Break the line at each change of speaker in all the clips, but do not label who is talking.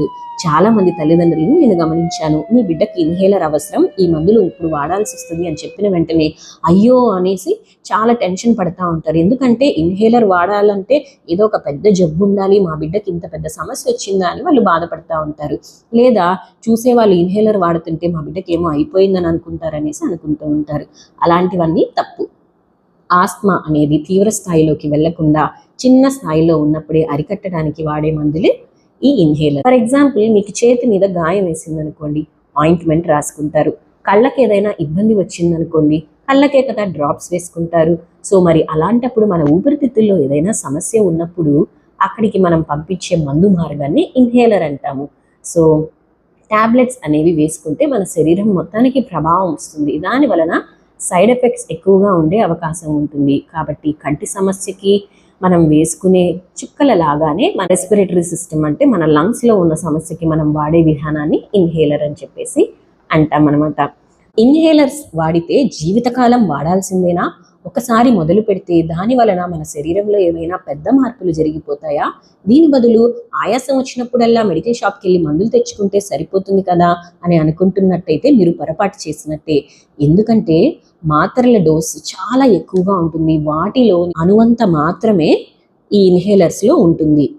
వాడినప్పుడు చాలా మంది తల్లిదండ్రులను నేను గమనించాను. మీ బిడ్డకి ఇన్హేలర్ అవసరం ఈ మందులు ఇప్పుడు వాడాల్సి వస్తుంది అని చెప్పిన వెంటనే అయ్యో అనేసి చాలా టెన్షన్ పడతా ఉంటారు. ఎందుకంటే ఇన్హేలర్ వాడాలంటే ఏదో ఒక పెద్ద జబ్బు ఉండాలి మా బిడ్డకి ఇంత పెద్ద సమస్య వచ్చిందా అని వాళ్ళు బాధపడతా ఉంటారు. లేదా చూసే వాళ్ళు ఇన్హేలర్ వాడుతుంటే మా బిడ్డకి ఏమో అయిపోయిందని అనుకుంటారనేసి అనుకుంటూ ఉంటారు. అలాంటివన్నీ తప్పు. ఆస్మా అనేది తీవ్ర స్థాయిలోకి వెళ్ళకుండా చిన్న స్థాయిలో ఉన్నప్పుడే అరికట్టడానికి వాడే మందులే ఈ ఇన్హేలర్ ఫర్ ఎగ్జాంపుల్ మీకు చేతి మీద గాయం వేసింది అనుకోండి ఆయింట్మెంట్ రాసుకుంటారు. కళ్ళకి ఏదైనా ఇబ్బంది వచ్చిందనుకోండి కళ్ళకే కదా డ్రాప్స్ వేసుకుంటారు. సో మరి అలాంటప్పుడు మన ఊపిరితిత్తుల్లో ఏదైనా సమస్య ఉన్నప్పుడు అక్కడికి మనం పంపించే మందు మార్గాన్ని ఇన్హేలర్ అంటాము. సో ట్యాబ్లెట్స్ అనేవి వేసుకుంటే మన శరీరం మొత్తానికి ప్రభావం వస్తుంది. దాని వలన సైడ్ ఎఫెక్ట్స్ ఎక్కువగా ఉండే అవకాశం ఉంటుంది. కాబట్టి కంటి సమస్యకి మనం వేసుకునే చుక్కల లాగానే మన రెస్పిరేటరీ సిస్టమ్ అంటే మన లంగ్స్లో ఉన్న సమస్యకి మనం వాడే విధానాన్ని ఇన్హేలర్ అని చెప్పేసి అంటాం అనమాట ఇన్హేలర్స్ వాడితే జీవితకాలం వాడాల్సిందేనా? ఒకసారి మొదలు పెడితే దాని వలన మన శరీరంలో ఏమైనా పెద్ద మార్పులు జరిగిపోతాయా? దీని బదులు ఆయాసం వచ్చినప్పుడల్లా మెడికల్ షాప్కి వెళ్ళి మందులు తెచ్చుకుంటే సరిపోతుంది కదా? అని అనుకుంటున్నట్టయితే మీరు పొరపాటు చేసినట్టే. ఎందుకంటే మాత్రల డోస్ చాలా ఎక్కువగా ఉంటుంది. వాటిలో అనువంత మాత్రమే ఈ ఇన్హేలర్స్లో ఉంటుంది.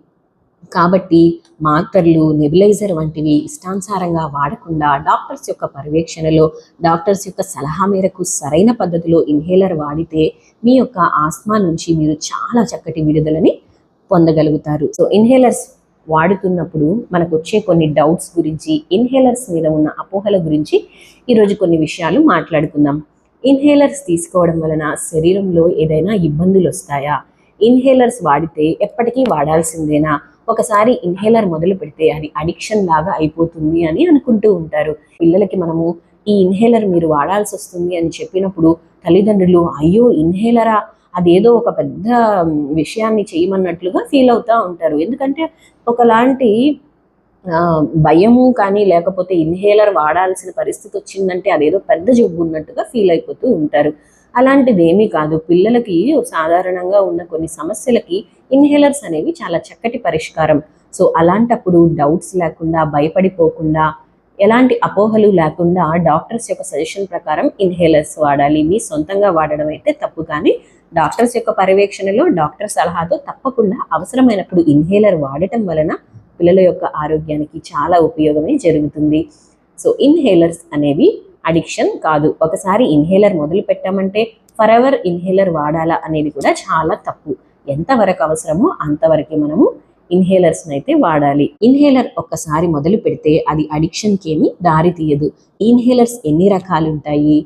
కాబట్టి మాత్రలు నెబులైజర్ వంటివి ఇష్టానుసారంగా వాడకుండా డాక్టర్స్ యొక్క పర్యవేక్షణలో డాక్టర్స్ యొక్క సలహా మేరకు సరైన పద్ధతిలో ఇన్హేలర్ వాడితే మీ యొక్క ఆస్మా నుంచి మీరు చాలా చక్కటి విడుదలని పొందగలుగుతారు. సో ఇన్హేలర్స్ వాడుతున్నప్పుడు మనకు వచ్చే కొన్ని డౌట్స్ గురించి ఇన్హేలర్స్ మీద ఉన్న అపోహల గురించి ఈరోజు కొన్ని విషయాలు మాట్లాడుకుందాం. ఇన్హేలర్స్ తీసుకోవడం వలన శరీరంలో ఏదైనా ఇబ్బందులు వస్తాయా? ఇన్హేలర్స్ వాడితే ఎప్పటికీ వాడాల్సిందేనా? ఒకసారి ఇన్హేలర్ మొదలు పెడితే అది అడిక్షన్ లాగా అయిపోతుంది అని అనుకుంటూ ఉంటారు. పిల్లలకి మనము ఈ ఇన్హేలర్ మీరు వాడాల్సి వస్తుంది అని చెప్పినప్పుడు తల్లిదండ్రులు అయ్యో ఇన్హేలరా అదేదో ఒక పెద్ద విషయాన్ని చేయమన్నట్లుగా ఫీల్ అవుతూ ఉంటారు. ఎందుకంటే ఒకలాంటి భయము కానీ లేకపోతే ఇన్హేలర్ వాడాల్సిన పరిస్థితి వచ్చిందంటే అదేదో పెద్ద జబ్బు ఉన్నట్టుగా ఫీల్ అయిపోతూ ఉంటారు. అలాంటిది ఏమీ కాదు. పిల్లలకి సాధారణంగా ఉన్న కొన్ని సమస్యలకి ఇన్హేలర్స్ అనేవి చాలా చక్కటి పరిష్కారం. సో అలాంటప్పుడు డౌట్స్ లేకుండా భయపడిపోకుండా ఎలాంటి అపోహలు లేకుండా డాక్టర్స్ యొక్క సజెషన్ ప్రకారం ఇన్హేలర్స్ వాడాలి. మీ సొంతంగా వాడడం అయితే తప్పు కానీ డాక్టర్స్ యొక్క పర్యవేక్షణలో డాక్టర్ సలహాతో తప్పకుండా అవసరమైనప్పుడు ఇన్హేలర్ వాడటం వలన పిల్లల యొక్క ఆరోగ్యానికి చాలా ఉపయోగమే జరుగుతుంది. సో ఇన్హేలర్స్ అనేవి అడిక్షన్ కాదు. ఒకసారి ఇన్హేలర్ మొదలు పెట్టామంటే ఫర్ ఎవర్ ఇన్హేలర్ వాడాలా అనేది కూడా చాలా తప్పు. ఎంతవరకు అవసరమో అంతవరకే మనము ఇన్హేలర్స్ని అయితే వాడాలి. ఇన్హేలర్ ఒక్కసారి మొదలు పెడితే అది అడిక్షన్కి ఏమి దారి తీయదు. ఇన్హేలర్స్ ఎన్ని రకాలు ఉంటాయి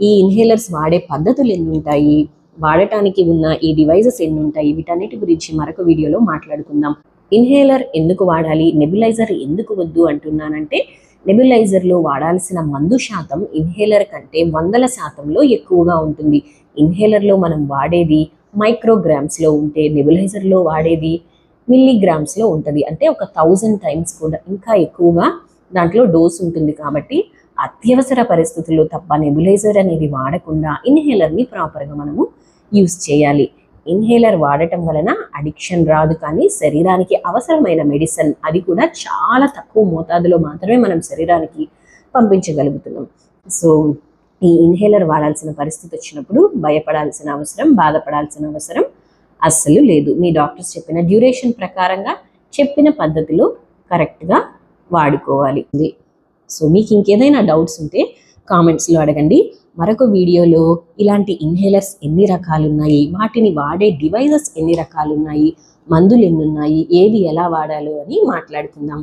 ఈ ఇన్హేలర్స్ వాడే పద్ధతులు ఎన్ని ఉంటాయి వాడటానికి ఉన్న ఈ డివైజెస్ ఎన్ని ఉంటాయి వీటన్నిటి గురించి మరొక వీడియోలో మాట్లాడుకుందాం. ఇన్హేలర్ ఎందుకు వాడాలి? నెబులైజర్ ఎందుకు వద్దు అంటున్నానంటే నెబులైజర్లో వాడాల్సిన మందు శాతం ఇన్హేలర్ కంటే వందల శాతంలో ఎక్కువగా ఉంటుంది. ఇన్హేలర్లో మనం వాడేది మైక్రోగ్రామ్స్లో ఉంటే నెబులైజర్లో వాడేది మిల్లీగ్రామ్స్లో ఉంటుంది. అంటే ఒక థౌజండ్ టైమ్స్ కూడా ఇంకా ఎక్కువగా దాంట్లో డోస్ ఉంటుంది కాబట్టి అత్యవసర పరిస్థితుల్లో తప్ప నెబులైజర్ అనేది వాడకుండా ఇన్హేలర్ని ప్రాపర్గా మనము యూస్ చేయాలి. ఇన్హేలర్ వాడటం వలన అడిక్షన్ రాదు కానీ శరీరానికి అవసరమైన మెడిసిన్ అది కూడా చాలా తక్కువ మోతాదులో మాత్రమే మనం శరీరానికి పంపించగలుగుతున్నాం. సో ఈ ఇన్హేలర్ వాడాల్సిన పరిస్థితి వచ్చినప్పుడు భయపడాల్సిన అవసరం బాధపడాల్సిన అవసరం అస్సలు లేదు. మీ డాక్టర్స్ చెప్పిన డ్యూరేషన్ ప్రకారంగా చెప్పిన పద్ధతిలో కరెక్ట్గా వాడుకోవాలి. సో మీకు ఇంకేదైనా డౌట్స్ ఉంటే కామెంట్స్లో అడగండి. మరొక వీడియోలో ఇలాంటి ఇన్హేలర్స్ ఎన్ని రకాలు ఉన్నాయి వాటిని వాడే డివైజెస్ ఎన్ని రకాలు ఉన్నాయి మందులు ఎన్ని ఉన్నాయి ఏది ఎలా వాడాలో అని మాట్లాడుకుందాం.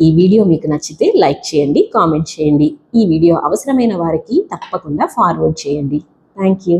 ఈ వీడియో మీకు నచ్చితే లైక్ చేయండి కామెంట్ చేయండి. ఈ వీడియో అవసరమైన వారికి తప్పకుండా ఫార్వర్డ్ చేయండి. Thank you.